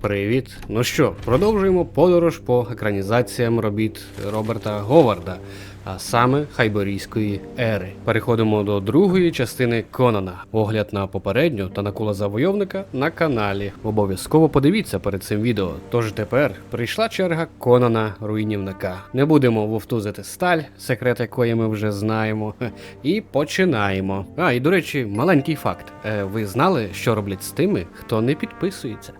Привіт. Ну що, продовжуємо подорож по екранізаціям робіт Роберта Говарда, а саме Хайборійської ери. Переходимо до другої частини Конана. Огляд на попередню та на кула завойовника на каналі. Обов'язково подивіться перед цим відео. Тож тепер прийшла черга Конана руйнівника. Не будемо вовтузити сталь, секрет якої ми вже знаємо. І починаємо. А, і до речі, маленький факт. Е, ви знали, що роблять з тими, хто не підписується?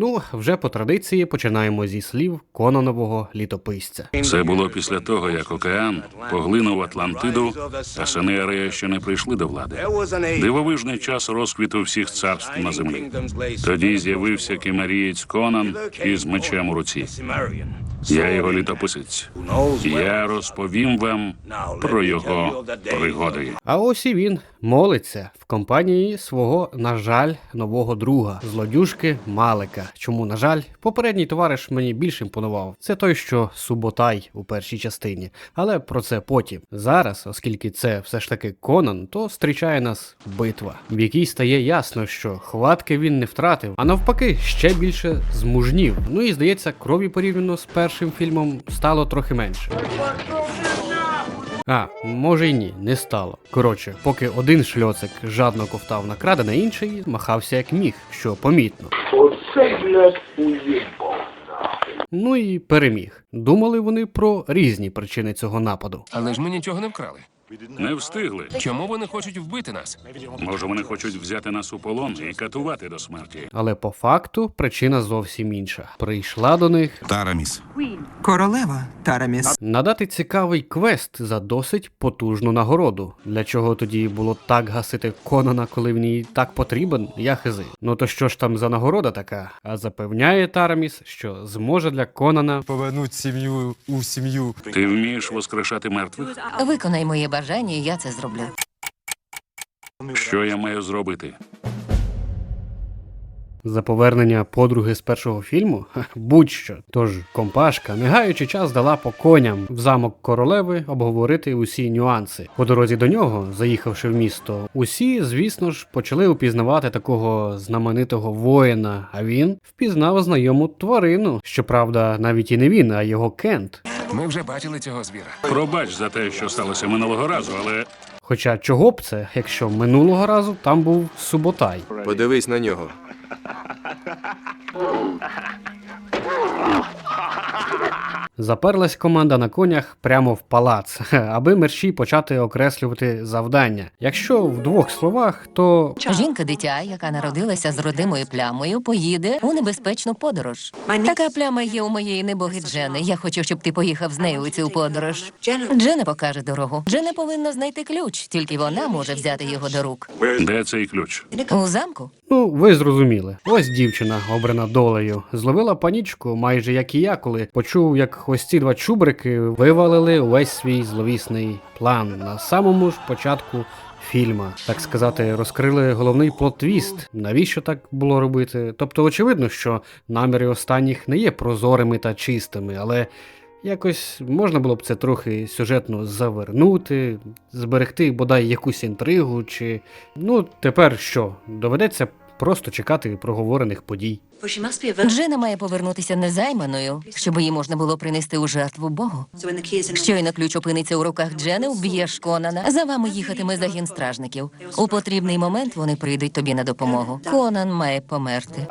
Ну, вже по традиції починаємо зі слів Кононового літописця. Це було після того, як океан поглинув Атлантиду, а сини Арея ще не прийшли до влади. Дивовижний час розквіту всіх царств на землі. Тоді з'явився Кимарієць Конан із мечем у руці. Я його літописець. Я розповім вам про його пригоди. А ось і він молиться в компанії свого, на жаль, нового друга, злодюжки Малика. Чому, на жаль, попередній товариш мені більш імпонував. Це той, що Суботай у першій частині. Але про це потім. Зараз, оскільки це все ж таки Конан, то зустрічає нас битва, в якій стає ясно, що хватки він не втратив, а навпаки, ще більше змужнів. Ну і здається, крові порівняно з першим фільмом стало трохи менше. А, може й ні, не стало. Коротше, поки один шльоцик жадно ковтав накрадене, інший махався як міг, що помітно. Оце, блядь, уїбав. Ну і переміг. Думали вони про різні причини цього нападу. Але ж ми нічого не вкрали. Не встигли. Чому вони хочуть вбити нас? Може, вони хочуть взяти нас у полон і катувати до смерті. Але по факту причина зовсім інша. Прийшла до них Тараміс. Королева Тараміс. надати цікавий квест за досить потужну нагороду. Для чого тоді було так гасити Конана, коли він їй так потрібен, я хизи. Ну то що ж там за нагорода така? А запевняє Тараміс, що зможе для Конана повернуть сім'ю у сім'ю. Ти вмієш воскрешати мертвих? Виконай моє бажання, і я це зроблю. Що я маю зробити? За повернення подруги з першого фільму? Ха, Будь-що. Тож компашка, не гаючи час, дала по коням в замок королеви обговорити усі нюанси. По дорозі до нього, заїхавши в місто, усі, звісно ж, почали упізнавати такого знаменитого воїна. А він впізнав знайому тварину. Щоправда, навіть і не він, а його кент. Ми вже бачили цього звіра. Пробач за те, що сталося минулого разу, але Хоча чого б це, якщо минулого разу там був Суботай. Подивись на нього. Заперлась команда на конях прямо в палац, аби мерщій почати окреслювати завдання. Якщо в двох словах, то Жінка дитя, яка народилася з родимою плямою, поїде у небезпечну подорож. Така пляма є у моєї небоги Джени. Я хочу, щоб ти поїхав з нею у цю подорож. Джена покаже дорогу. Джена повинна знайти ключ, тільки вона може взяти його до рук. де цей ключ? У замку ну ви зрозуміли. Ось дівчина, обрана долею, зловила панічку, майже як і я, коли почув, як ось ці два чубрики вивалили увесь свій зловісний план на самому ж початку. Фільма, так сказати, розкрили головний плот-твіст. Навіщо так було робити? Тобто, очевидно, що наміри останніх не є прозорими та чистими, але якось можна було б це трохи сюжетно завернути, зберегти бодай якусь інтригу, чи ну тепер що? Доведеться просто чекати проговорених подій. Джина має повернутися незайманою, щоб її можна було принести у жертву Богу. Щойно ключ опиниться у руках Джени, вб'єш Конана. За вами їхатиме загін стражників. У потрібний момент вони прийдуть тобі на допомогу. Конан має померти.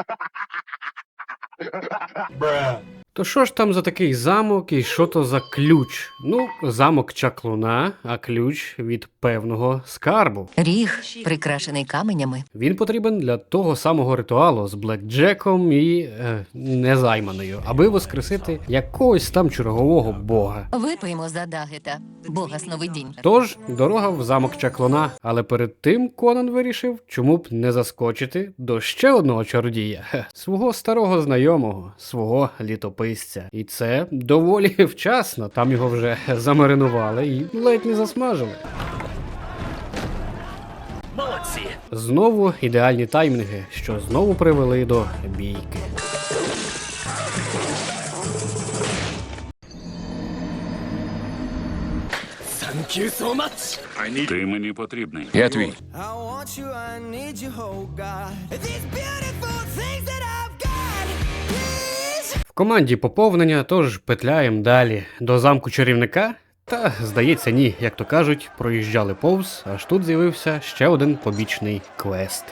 То що ж там за такий замок і що то за ключ? Ну, замок чаклуна, а ключ від певного скарбу. Ріг, прикрашений каменями. Він потрібен для того самого ритуалу з Блекджеком і е, незайманою, аби воскресити якогось там чергового бога. Випиймо за Дагета, бога сновидінь. Тож дорога в замок чаклуна, але перед тим Конан вирішив, чому б не заскочити до ще одного чародія, свого старого знайомого, свого літописця. І це доволі вчасно. Там його вже замаринували і ледь не засмажили. Молодці! Знову ідеальні таймінги, що знову привели до бійки. Ти мені потрібний. Я твій. Команді поповнення, тож петляємо далі до замку чарівника. Та, здається, ні, як то кажуть, проїжджали повз, аж тут з'явився ще один побічний квест.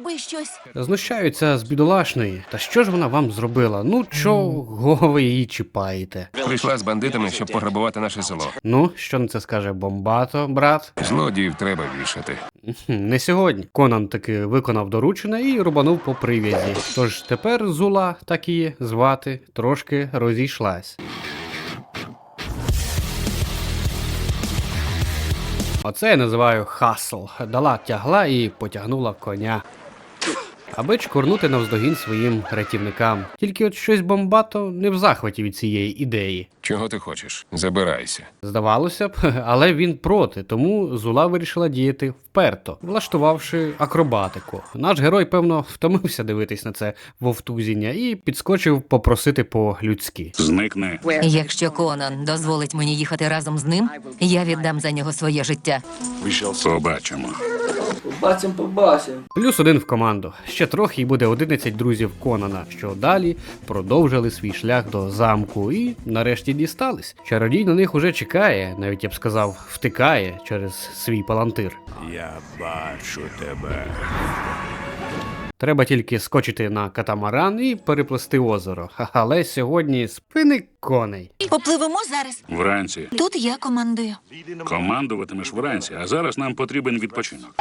Зроби щось. Знущаються з бідолашної. Та що ж вона вам зробила? Ну чого ви її чіпаєте? Прийшла з бандитами, щоб пограбувати наше село. Ну, що на це скаже бомбато, брат? Злодіїв треба вішати. Не сьогодні. Конан таки виконав доручене і рубанув по прив'язі. Тож тепер Зула, так її звати, трошки розійшлась. Оце я називаю хасл. Дала тягла і потягнула коня. Аби чкурнути навздогін своїм рятівникам. Тільки от щось бомбато не в захваті від цієї ідеї. Чого ти хочеш? Забирайся. Здавалося б, але він проти, тому Зула вирішила діяти вперто, влаштувавши акробатику. Наш герой, певно, втомився дивитись на це вовтузіння і підскочив попросити по-людськи. Зникни. Якщо Конан дозволить мені їхати разом з ним, я віддам за нього своє життя. Побачимо. Побачим, побачим. Плюс один в команду. Ще трохи і буде 11 друзів Конана, що далі продовжили свій шлях до замку і нарешті дістались. Чародій на них уже чекає, навіть я б сказав, втикає через свій палантир. Я бачу тебе. Треба тільки скочити на катамаран і переплести озеро. Але сьогодні спини коней. Попливемо зараз. Вранці. Тут я командую. Командуватимеш вранці, а зараз нам потрібен відпочинок.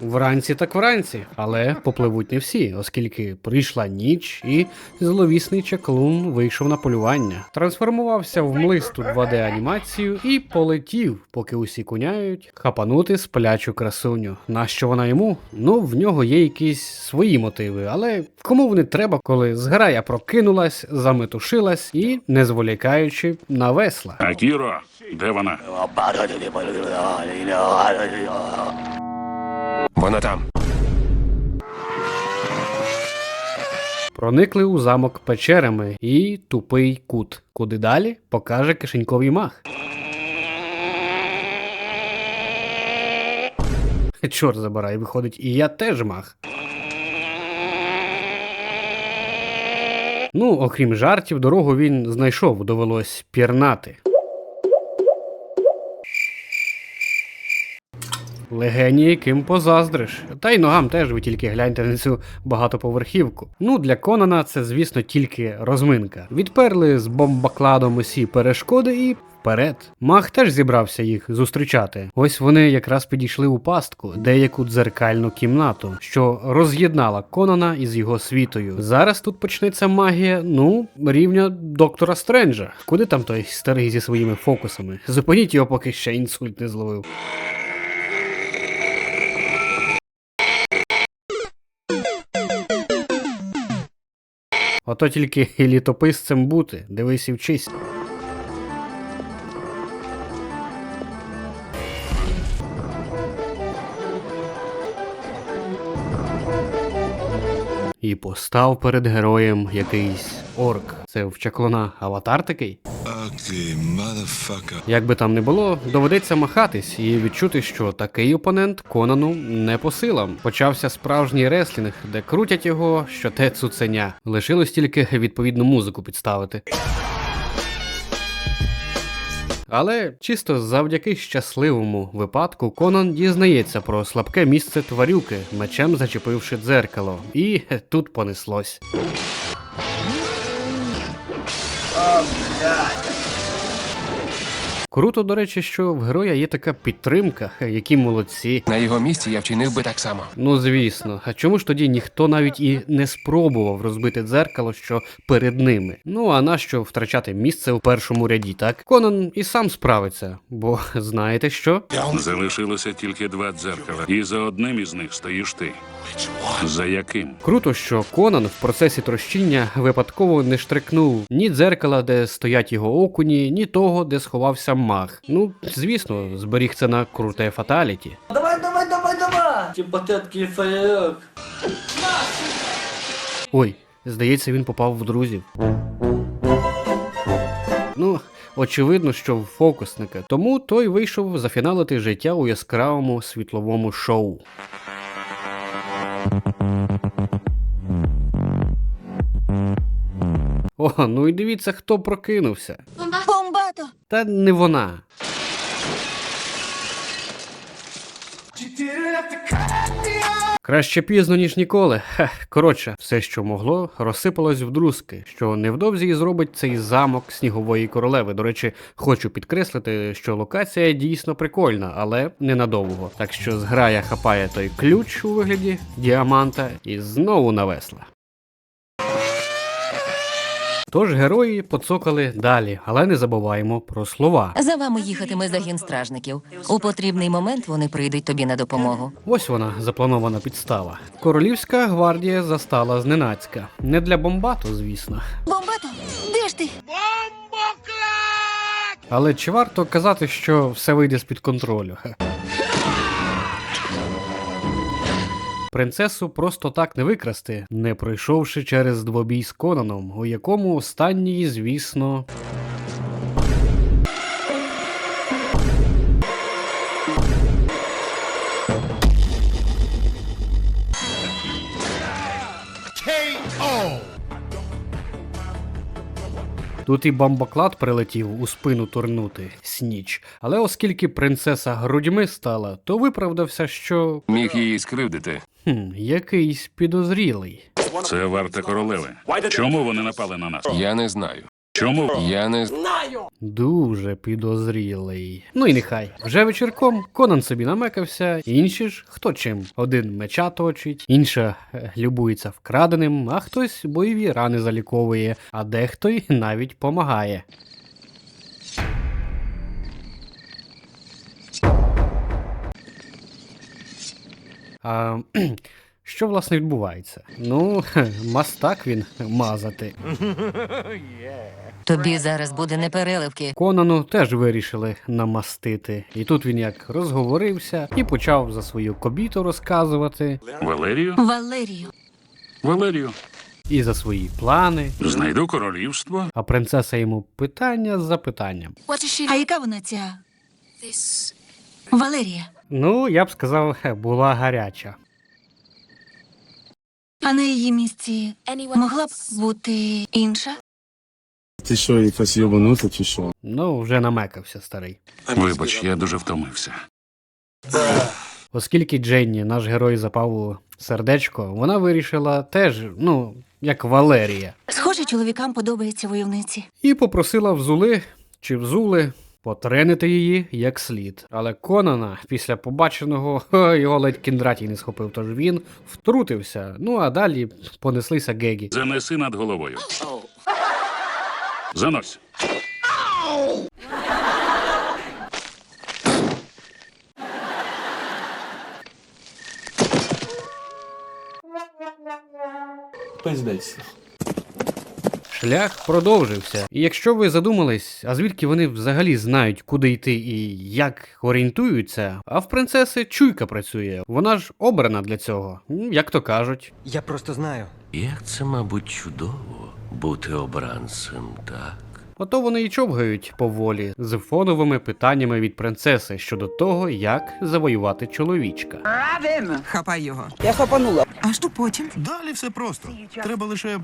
Вранці так вранці, але попливуть не всі, оскільки прийшла ніч і зловісний чаклун вийшов на полювання, трансформувався в млисту 2D анімацію і полетів, поки усі куняють, хапанути сплячу красуню. Нащо вона йому? Ну, в нього є якісь свої мотиви, але кому вони треба, коли зграя прокинулась, заметушилась і, не зволікаючи, навесла. Акіро, де вона? Вона там. Проникли у замок печерами і тупий кут. Куди далі покаже кишеньковий мах. Чорт забирай, виходить, і я теж мах. Ну, окрім жартів, дорогу він знайшов, довелось пірнати. Легені, яким позаздриш. Та й ногам теж ви тільки гляньте на цю багатоповерхівку. Ну, для Конана це, звісно, тільки розминка. Відперли з бомбакладом усі перешкоди і. Вперед. Мах теж зібрався їх зустрічати. Ось вони якраз підійшли у пастку, деяку дзеркальну кімнату, що роз'єднала Конана із його світою. Зараз тут почнеться магія, ну, рівня доктора Стренджа. Куди там той старий зі своїми фокусами? Зупиніть його, поки ще інсульт не зловив. Ото тільки літописцем бути, дивись і вчись. І постав перед героєм якийсь орк. Це в чаклона аватар такий. Як би там не було, доведеться махатись і відчути, що такий опонент Конану не по силам. Почався справжній реслінг, де крутять його, що те цуценя. Лишилось тільки відповідну музику підставити. Але чисто завдяки щасливому випадку Конан дізнається про слабке місце тварюки, мечем зачепивши дзеркало. І тут понеслось. Круто, до речі, що в героя є така підтримка, які молодці. На його місці я вчинив би так само. Ну звісно, а чому ж тоді ніхто навіть і не спробував розбити дзеркало, що перед ними? Ну а нащо втрачати місце у першому ряді, так? Конан і сам справиться, бо знаєте що? Залишилося тільки два дзеркала, і за одним із них стоїш ти. За яким? Круто, що Конан в процесі трощіння випадково не штрикнув ні дзеркала, де стоять його окуні, ні того, де сховався замах. Ну, звісно, зберіг це на круте фаталіті. Давай, давай, давай, давай! Типа ти такий феєрок. Ой, здається, він попав в друзів. Ну, очевидно, що в фокусника. Тому той вийшов зафіналити життя у яскравому світловому шоу. О, ну і дивіться, хто прокинувся. Та не вона. Краще пізно, ніж ніколи. Хех, коротше, все, що могло, розсипалось в друзки, що невдовзі і зробить цей замок снігової королеви. До речі, хочу підкреслити, що локація дійсно прикольна, але ненадовго. Так що зграя хапає той ключ у вигляді діаманта і знову на весла. Тож герої поцокали далі, але не забуваємо про слова. За вами їхатиме загін стражників. У потрібний момент вони прийдуть тобі на допомогу. Ось вона запланована підстава. Королівська гвардія застала зненацька. Не для бомбату, звісно. Бомбато! Де ж ти? Але чи варто казати, що все вийде з-під контролю? Принцесу просто так не викрасти, не пройшовши через двобій з Конаном, у якому останній, звісно. Тут і бомбоклад прилетів у спину турнути сніч. Але оскільки принцеса грудьми стала, то виправдався, що Міг її скривдити. Хм, якийсь підозрілий. Це варта королеви. Чому вони напали на нас? Я не знаю. Чому? Я не з- Дуже підозрілий. Ну і нехай. Вже вечірком Конан собі намекався, інші ж хто чим. Один меча точить, інша е, любується вкраденим, а хтось бойові рани заліковує, а дехто й навіть помагає. А, що власне відбувається? Ну, мастак він мазати. Тобі зараз буде непереливки. Конану теж вирішили намастити. І тут він як розговорився і почав за свою кобіту розказувати, Валерію? Валерію. Валерію. і за свої плани. Знайду королівство. А принцеса йому питання за питанням. А яка вона ця? Валерія. Ну, я б сказав, була гаряча. А на її місці могла б бути інша? Ти що, якась йобанута чи що? Ну, вже намекався старий. Вибач, я дуже втомився. Оскільки Дженні, наш герой, запав у сердечко, вона вирішила теж, ну, як Валерія. Схоже, чоловікам подобається войовниці. і попросила взули чи взули потренити її як слід. Але Конана після побаченого його ледь кіндратій не схопив, тож він втрутився. Ну а далі понеслися гегі. Занеси над головою. Занось. Пиздець. Шлях продовжився. І якщо ви задумались, а звідки вони взагалі знають, куди йти і як орієнтуються, а в принцеси чуйка працює. Вона ж обрана для цього, як то кажуть. Я просто знаю. Як це, мабуть, чудово бути обранцем, так? Ото вони і човгають поволі з фоновими питаннями від принцеси щодо того, як завоювати чоловічка. Хапай його. Я хапанула. А що потім? Далі все просто. Треба лише.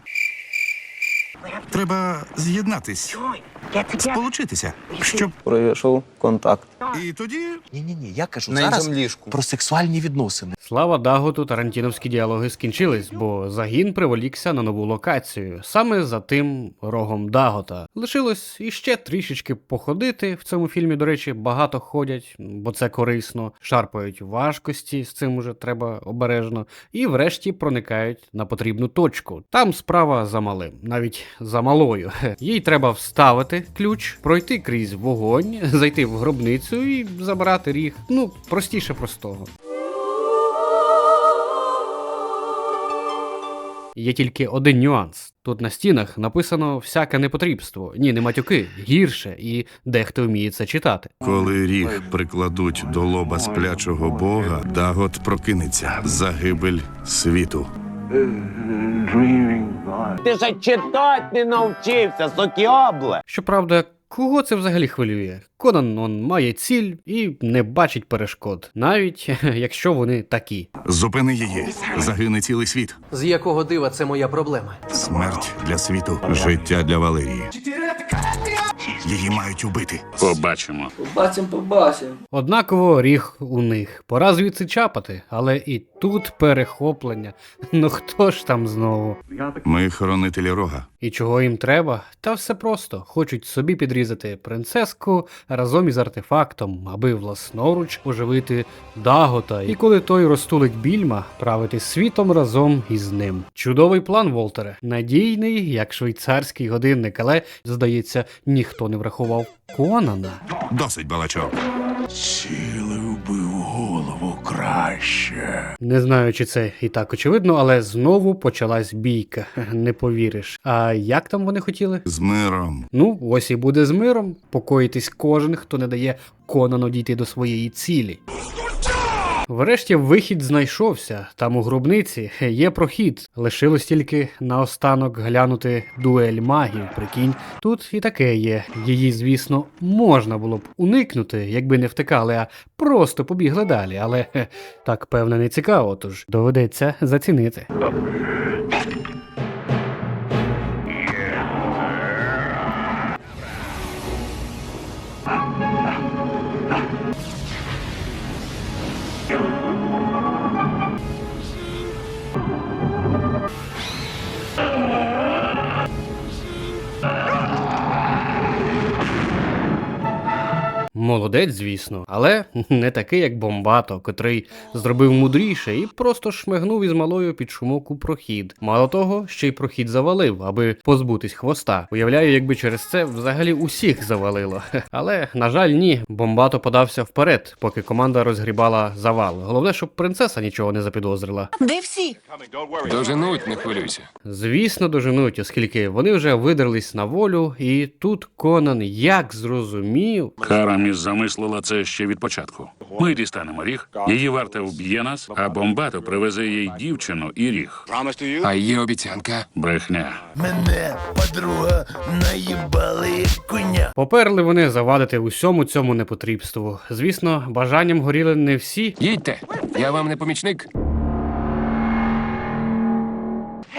Треба з'єднатись, сполучитися, щоб. Пройшов контакт. І тоді Ні, ні, ні, я кажу На зараз ліжку. про сексуальні відносини. Слава Даготу, тарантіновські діалоги скінчились, бо загін приволікся на нову локацію, саме за тим рогом Дагота. Лишилось іще трішечки походити. В цьому фільмі, до речі, багато ходять, бо це корисно, шарпають важкості, з цим уже треба обережно, і врешті проникають на потрібну точку. Там справа за малим, навіть за малою. Їй треба вставити ключ, пройти крізь вогонь, зайти в гробницю і забрати ріг. Ну, простіше простого. Є тільки один нюанс. Тут на стінах написано всяке непотрібство. Ні, не матюки, гірше, і дехто вміє це читати. Коли ріг прикладуть до лоба сплячого бога, Дагот прокинеться. Загибель світу. Ти ще читати не навчився, сокіобле. Щоправда, кого це взагалі хвилює? Конан он має ціль і не бачить перешкод, навіть якщо вони такі. Зупини її. Загине цілий світ. З якого дива це моя проблема? Смерть для світу. Життя для Валерії. Її мають убити. Побачимо. Побачимо, побачимо. Однаково ріг у них. Пора звідси чапати, але і тут перехоплення. Ну хто ж там знову? Ми хоронителі рога. І чого їм треба? Та все просто хочуть собі підрізати принцеску разом із артефактом, аби власноруч оживити Дагота, і коли той розтулить більма, правити світом разом із ним. Чудовий план, Волтере. Надійний, як швейцарський годинник, але, здається, ніхто не врахував Конана. Досить балачок. Не знаю, чи це і так очевидно, але знову почалась бійка. Не повіриш. А як там вони хотіли? З миром. Ну, ось і буде з миром покоїтись кожен, хто не дає Конану дійти до своєї цілі. Врешті вихід знайшовся. Там у гробниці є прохід. Лишилось тільки наостанок глянути дуель магів. Прикинь, тут і таке є. Її, звісно, можна було б уникнути, якби не втекали, а просто побігли далі. Але так певне не цікаво, тож доведеться зацінити. Молодець, звісно, але не такий, як Бомбато, котрий зробив мудріше і просто шмигнув із малою під шумок у прохід. Мало того, ще й прохід завалив, аби позбутись хвоста. Уявляю, якби через це взагалі усіх завалило. Але, на жаль, ні. Бомбато подався вперед, поки команда розгрібала завал. Головне, щоб принцеса нічого не запідозрила. Де всі? Доженуть, не хвилюйся. Звісно, доженуть, оскільки вони вже видерлись на волю, і тут Конан як зрозумів. Караміс замислила це ще від початку. Ми дістанемо ріг, її варта вб'є нас, а бомбато привезе їй дівчину і ріг. А є обіцянка. Брехня. Мене подруга наїбали коня. Поперли вони завадити усьому цьому непотрібству. Звісно, бажанням горіли не всі. Їдьте, я вам не помічник.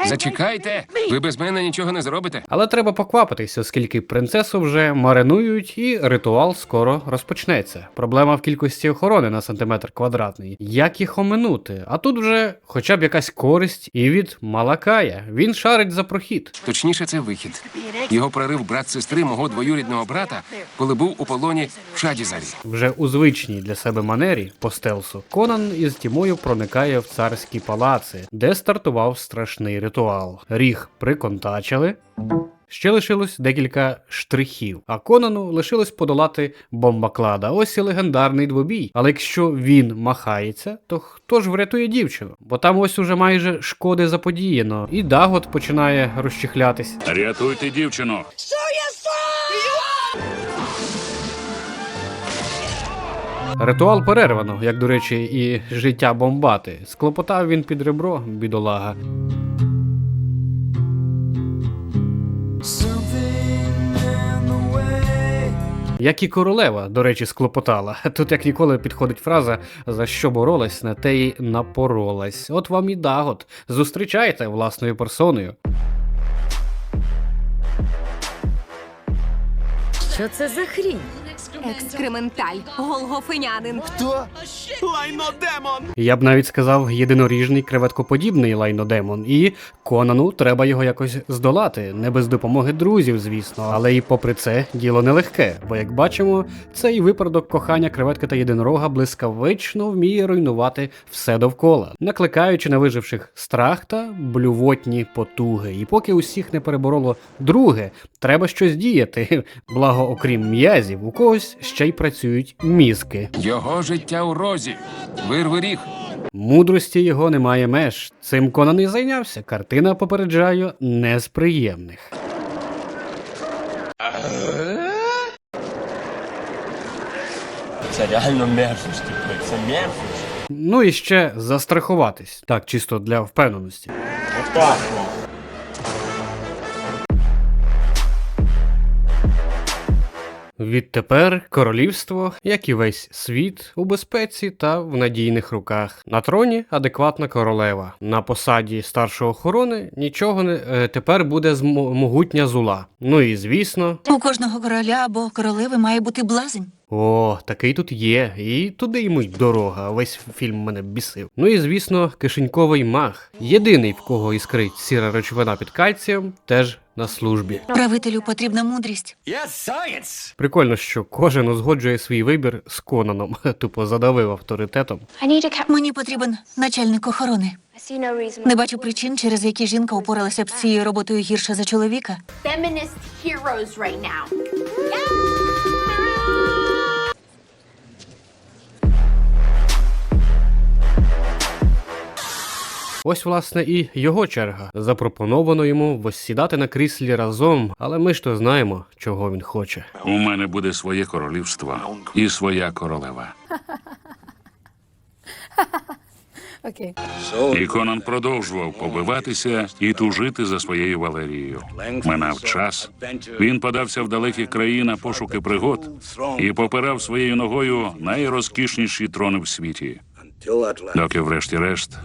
Зачекайте, ви без мене нічого не зробите. Але треба поквапитись, оскільки принцесу вже маринують, і ритуал скоро розпочнеться. Проблема в кількості охорони на сантиметр квадратний. Як їх оминути? А тут вже хоча б якась користь і від Малакая. Він шарить за прохід. Точніше, це вихід. Його прорив брат сестри мого двоюрідного брата, коли був у полоні в Шадізарі. Вже у звичній для себе манері по стелсу Конан із Тімою проникає в царські палаци, де стартував страшний ритуал. Ріг приконтачили. Ще лишилось декілька штрихів, а Конану лишилось подолати бомбаклада. Ось і легендарний двобій. Але якщо він махається, то хто ж врятує дівчину? Бо там ось уже майже шкоди заподіяно, і Дагот починає розчихлятись. Рятуйте дівчину. Ритуал перервано, як до речі, і життя бомбати. Склопотав він під ребро, бідолага. Як і королева, до речі, склопотала. Тут як ніколи підходить фраза за що боролась, на те й напоролась. От вам і дагот. Зустрічайте власною персоною. Що це за хрінь? Екскременталь, голгофинянин. Я б навіть сказав єдиноріжний креветкоподібний лайнодемон, і Конану треба його якось здолати, не без допомоги друзів, звісно. Але і попри це діло нелегке, бо як бачимо, цей випадок кохання креветки та єдинорога блискавично вміє руйнувати все довкола, накликаючи на виживших страх та блювотні потуги. І поки усіх не перебороло друге, треба щось діяти. Благо, окрім м'язів, у когось когось ще й працюють мізки. Його життя у розі. Вирви ріг. Мудрості його немає меж. Цим Конан і зайнявся. Картина попереджаю не з приємних. Це реально мерзость, типу, це мерзость. Ну і ще застрахуватись. Так, чисто для впевненості. Відтепер королівство, як і весь світ, у безпеці та в надійних руках. На троні адекватна королева. На посаді старшого охорони нічого не е, тепер буде могутня зула. Ну і звісно, У кожного короля або королеви має бути блазень. О, такий тут є, і туди йому й дорога. Весь фільм мене бісив. Ну і звісно, кишеньковий маг. Єдиний, в кого іскрить сіра речовина під кальцієм, теж на службі. Правителю потрібна мудрість. Прикольно, що кожен узгоджує свій вибір з Конаном, тупо задавив авторитетом. Мені потрібен начальник охорони. Не бачу причин, через які жінка упоралася б з цією роботою гірше за чоловіка. feminist heroes right now. Ось, власне, і його черга. Запропоновано йому воссідати на кріслі разом, але ми ж то знаємо, чого він хоче. У мене буде своє королівство і своя королева. І Конан продовжував побиватися і тужити за своєю Валерією. Минав час. Він подався в далекі краї на пошуки пригод і попирав своєю ногою найрозкішніші трони в світі, доки, врешті-решт,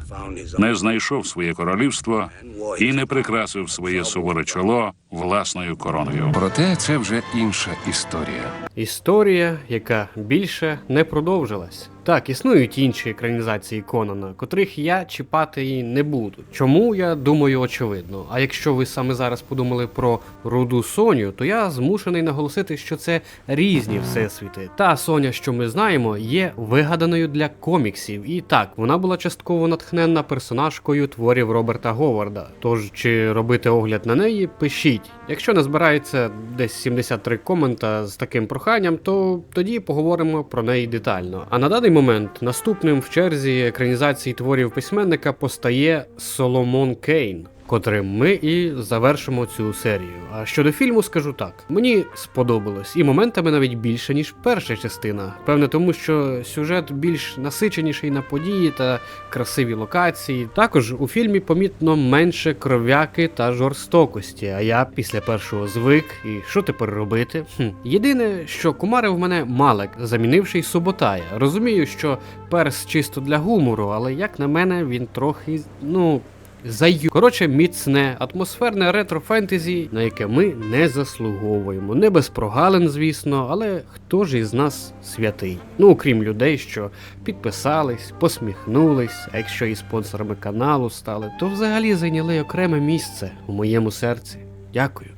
не знайшов своє королівство і не прикрасив своє суворе чоло власною короною. Проте це вже інша історія. Історія, яка більше не продовжилась. Так, існують інші екранізації Конана, котрих я чіпати і не буду. Чому я думаю, очевидно. А якщо ви саме зараз подумали про руду Соню, то я змушений наголосити, що це різні всесвіти. Та Соня, що ми знаємо, є вигаданою для коміксів. І так, вона була частково натхненна персонажкою творів Роберта Говарда. Тож, чи робити огляд на неї, пишіть. Якщо не збирається десь 73 комента з таким проханням, то тоді поговоримо про неї детально. А на даний момент наступним в черзі екранізації творів письменника постає Соломон Кейн. Котрим ми і завершимо цю серію. А щодо фільму, скажу так: мені сподобалось, і моментами навіть більше, ніж перша частина. Певне, тому що сюжет більш насиченіший на події та красиві локації. Також у фільмі помітно менше кров'яки та жорстокості. А я після першого звик. І що тепер робити? Хм. Єдине, що кумарив мене Малек, замінивши й Суботая. Розумію, що перс чисто для гумору, але як на мене, він трохи, ну. Заю. Коротше, міцне, атмосферне ретро-фентезі, на яке ми не заслуговуємо. Не без прогалин, звісно, але хто ж із нас святий? Ну, окрім людей, що підписались, посміхнулись, а якщо і спонсорами каналу стали, то взагалі зайняли окреме місце у моєму серці. Дякую.